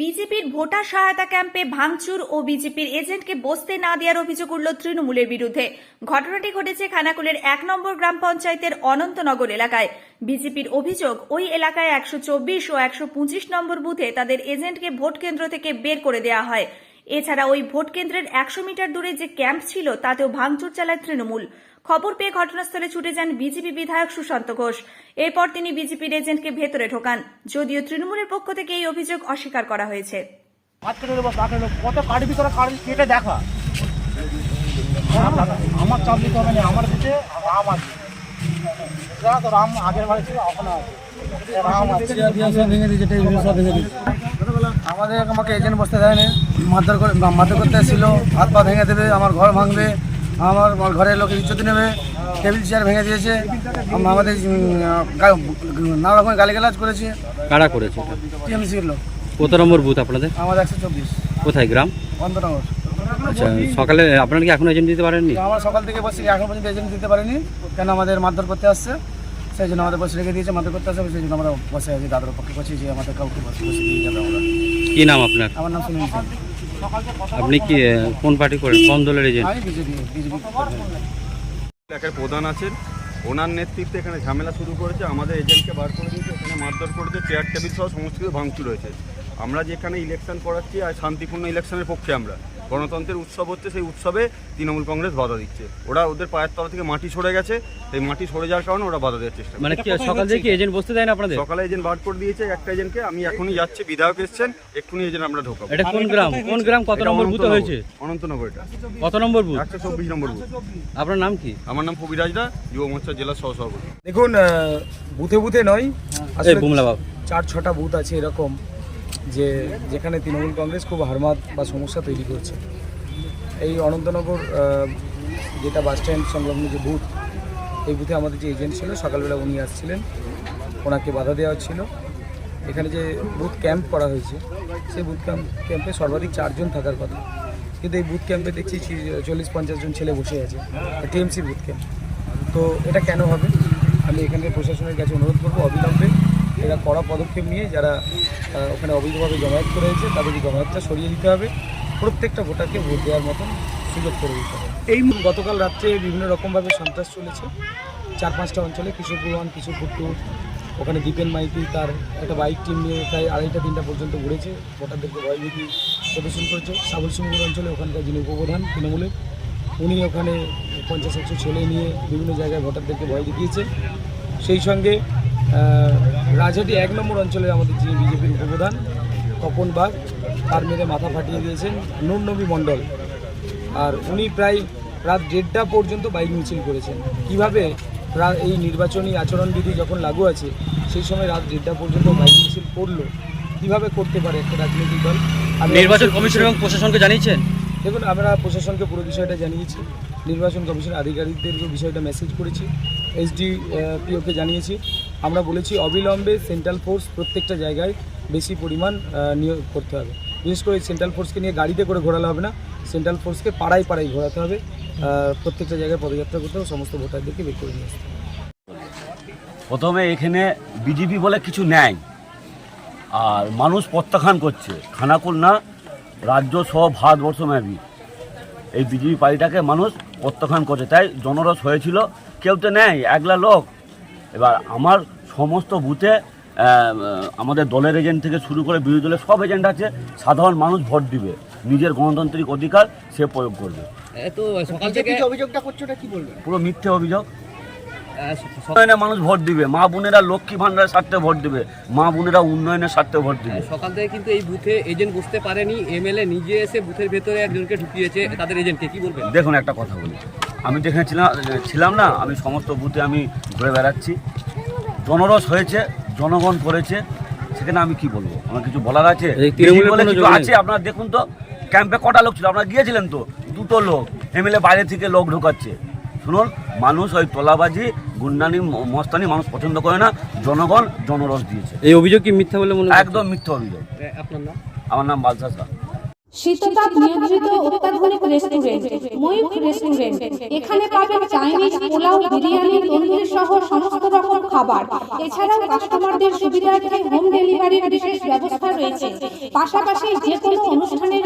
বিজেপির ভোটার সহায়তা ক্যাম্পে ভাঙচুর ও বিজেপির এজেন্টকে বসতে না দেওয়ার অভিযোগ উঠল তৃণমূলের বিরুদ্ধে। ঘটনাটি ঘটেছে খানাকুলের এক নম্বর গ্রাম পঞ্চায়েতের অনন্তনগর এলাকায়। বিজেপির অভিযোগ, ওই এলাকায় একশো চব্বিশ ও একশো পঁচিশ নম্বর বুথে তাদের এজেন্টকে ভোট কেন্দ্র থেকে বের করে দেওয়া হয়। এছাড়া ওই ভোট কেন্দ্রের একশো মিটার দূরে যে ক্যাম্প ছিল, তাতেও ভাঙচুর চালায় তৃণমূল। খবর পেয়ে ঘটনাস্থলে ছুটে যান বিজেপি বিধায়ক সুশান্ত ঘোষ। এরপর তিনি বিজেপির এজেন্টকে ভেতরে ঢোকান। যদিও তৃণমূলের পক্ষ থেকে এই অভিযোগ অস্বীকার করা হয়েছে। কত দেখা আমার চাপ দিতে হবে না, আমার দিতে রাম আগের বারে ছিল আছে। আমাদের আমাকে এজেন্ট বসতে দেয়নি। মারধর করে মারধর করতে এসেছিল। হাত পা ভেঙে দেবে আমার ঘর ভাঙবে আমার ঘরের লোকের ইজ্জত নেবে টেবিল চেয়ার ভেঙে দিয়েছে। আমাদের নানা রকমের গালিগালাজ করেছে। কারা করেছে? টিএমসির লোক। কত নম্বর বুথ আপনাদের? আমাদের একশো চব্বিশ। কোথায় গ্রাম? অন্তনগর আচ্ছা সকালে আপনারা কি এখনও এজেন্ট দিতে পারেননি? আমরা সকাল থেকে বসে এখন পর্যন্ত এজেন্ট দিতে পারিনি। কেন আমাদের মারধর করতে আসছে? সেই জন্য আমাদের বসে রেখে দিয়েছে মারধর করতে আসছে সেই জন্য আমরা বসে আছি দাদার পক্ষে করছি যে আমাদের কাউকে বসে বসে দিয়ে যাবে আমরা। কি নাম আপনার? আমার নাম সুনীল সেন। আপনি কি কোন পার্টি করেন? কোন দলের এজেন্ট? আমি বিজেপি বিজেপি এলাকার প্রধান আছেন ওনার নেতৃত্বে এখানে ঝামেলা শুরু করেছে আমাদের এজেন্টকে বার করে দিয়েছে এখানে মারধর করেছে চেয়ার টেবিল সহ সমস্ত কিছু ভাঙচুর হয়েছে। আমরা যেখানে ইলেকশন করাচ্ছি আর শান্তিপূর্ণ ইলেকশনের পক্ষে আমরা। গণতন্ত্রের উৎসব হচ্ছে সেই উৎসবে তৃণমূল কংগ্রেস বাধা দিচ্ছে। ওরা ওদের পায়ের তলা থেকে মাটি সরে গেছে সেই মাটি সরে যাওয়ার কারণে ওরা বাধা দেওয়ার চেষ্টা মানে কি সকাল থেকে এজেন্ট বসতে দেয় না আপনাদের? সকালে এজেন্ট বার করে দিয়েছে একটা এজেন্টকে আমি এখনই যাচ্ছি বিধায়ক এসছেন এক্ষুনি এজেন্ট আমরা ঢোকাবো। এটা কোন গ্রাম? কোন গ্রাম কত নম্বর বুথে হয়েছে? অনন্তনগর এটা। কত নম্বর বুথ? একশো চব্বিশ নম্বর বুথ। আপনার নাম কি? আমার নাম কবিরাজ দা যুব মোর্চা জেলা সহসভাপতি। দেখুন বুথে বুথে নয় এই আসলে বুমলা বাবু। চার ছটা বুথ আছে এরকম। যে যেখানে তৃণমূল কংগ্রেস খুব হারমাত বা সমস্যা তৈরি করছে। এই অনন্তনগর যেটা বাস স্ট্যান্ড সংলগ্ন যে বুথ, এই বুথে আমাদের যে এজেন্ট ছিল, সকালবেলা উনি আসছিলেন। ওনাকে বাধা দেওয়া হচ্ছিল। এখানে যে বুথ ক্যাম্প করা হয়েছে, সেই বুথ ক্যাম্প, ক্যাম্পে সর্বাধিক চারজন থাকার কথা। কিন্তু এই বুথ ক্যাম্পে দেখছি চল্লিশ পঞ্চাশ জন ছেলে বসে আছে টিএমসি বুথ ক্যাম্প। তো এটা কেন হবে? আমি এখানকার প্রশাসনের কাছে অনুরোধ করব, অবিলম্বে এরা কড়া পদক্ষেপ নিয়ে যারা ওখানে অবৈধভাবে জমায়েত করে হয়েছে তাদেরকে জমায়েতটা সরিয়ে দিতে হবে। প্রত্যেকটা ভোটারকে ভোট দেওয়ার মতন সুযোগ করে দিতে হবে। এই গতকাল রাত্রে বিভিন্ন রকমভাবে সন্ত্রাস চলেছে। চার পাঁচটা অঞ্চলে কিশোরপুর ওয়ান কিশোরপুর টু ওখানে দীপেন মাইতি, তার একটা বাইক টিম নিয়ে প্রায় আড়াইটা, তিনটা পর্যন্ত ঘুরেছে। ভোটারদেরকে ভয়ভীতি প্রদর্শন করেছে। সাবল সিংপুর অঞ্চলে ওখানকার যিনি উপপ্রধান, তৃণমূলের, উনি ওখানে পঞ্চাশ, একশো ছেলে নিয়ে বিভিন্ন জায়গায় ভোটারদেরকে ভয় দেখিয়েছে। সেই সঙ্গে রাজহাটি এক নম্বর অঞ্চলে আমাদের যিনি বিজেপির উপপ্রধান তপন বাগ তার মেরে মাথা ফাটিয়ে দিয়েছেন নুর নবী মণ্ডল। আর উনি প্রায় রাত দেড়টা পর্যন্ত বাইক মিছিল করেছেন। কীভাবে এই নির্বাচনী আচরণবিধি যখন লাগু আছে সেই সময় রাত দেড়টা পর্যন্ত বাইক মিছিল করল। কীভাবে করতে পারে একটা রাজনৈতিক দল? নির্বাচন কমিশন এবং প্রশাসনকে জানিয়েছেন? দেখুন আমরা প্রশাসনকে পুরো বিষয়টা জানিয়েছি। নির্বাচন কমিশনের আধিকারিকদেরকে বিষয়টা মেসেজ করেছি। এসডি পিওকে জানিয়েছি। আমরা বলেছি অবিলম্বে সেন্ট্রাল ফোর্স প্রত্যেকটা জায়গায় বেশি পরিমাণ নিয়োগ করতে হবে। বিশেষ করে সেন্ট্রাল ফোর্সকে নিয়ে গাড়িতে করে ঘোরালে হবে না। সেন্ট্রাল ফোর্সকে পাড়ায় পাড়ায় ঘোরাতে হবে। প্রত্যেকটা জায়গায় পদযাত্রা করতে হবে, সমস্ত ভোটারদেরকে বের করে নিয়ে। প্রথমে এখানে বিজেপি বলে কিছু নেয়। আর মানুষ প্রত্যাখ্যান করছে। খানাকুল না, রাজ্য সহ ভারতবর্ষব্যাপী এই বিজেপি পার্টিটাকে মানুষ প্রত্যাখ্যান করছে। তাই জনরস হয়েছিল। কেউ তো নেয়, একলা লোক। এবার আমার সমস্ত বুথে আমাদের দলের এজেন্ট থেকে শুরু করে বিরোধী দলের সব এজেন্ট আছে সাধারণ মানুষ ভোট দিবে। নিজের গণতান্ত্রিক অধিকার সে প্রয়োগ করবে। তো সকাল থেকে অভিযোগটা করছ কি বলবেন পুরো মিথ্যে অভিযোগ। উন্নয়নে মানুষ ভোট দিবে। মা বোনেরা লক্ষ্মী ভান্ডারের স্বার্থে ভোট দিবে। মা বোনেরা উন্নয়নের স্বার্থে ভোট দিবে। সকাল থেকে কিন্তু এই বুথে এজেন্ট বুঝতে পারেনি। এমএলএ নিজে এসে বুথের ভেতরে একজনকে ঢুকিয়েছে তাদের এজেন্টকে কি। বলবেন? দেখুন একটা কথা বলি। আমি যেখানে ছিলাম ছিলাম না আমি সমস্ত বুথে আমি ঘুরে বেড়াচ্ছি। জনরস হয়েছে জনগণ করেছে সেখানে আমি কি বলব? আমার কিছু বলার আছে? আছে? আপনারা দেখুন তো ক্যাম্পে কটা লোক ছিল? আপনারা গিয়েছিলেন তো? দুটো লোক। এমএলএ বাইরে থেকে লোক ঢোকাচ্ছে। শুনুন মানুষ ওই তোলাবাজি গুন্ডানি মস্তানি মানুষ পছন্দ করে না জনগণ জনরস দিয়েছে। এই অভিযোগ কি মিথ্যা বলে মনে একদম মিথ্যা অভিযোগ। আপনার নাম? আমার নাম বালসা শাহ শীততাপ নিয়ন্ত্রিত অত্যাধুনিক রেস্টুরেন্ট ময়ূখ রেস্টুরেন্ট। এখানে পাবেন চাইনিজ পোলাও বিরিয়ানি তন্দুরি সহ সমস্ত রকম খাবার। এছাড়াও কাস্টমারদের সুবিধার্থে হোম ডেলিভারির বিশেষ ব্যবস্থা রয়েছে। পাশাপাশি যে কোনো অনুষ্ঠানের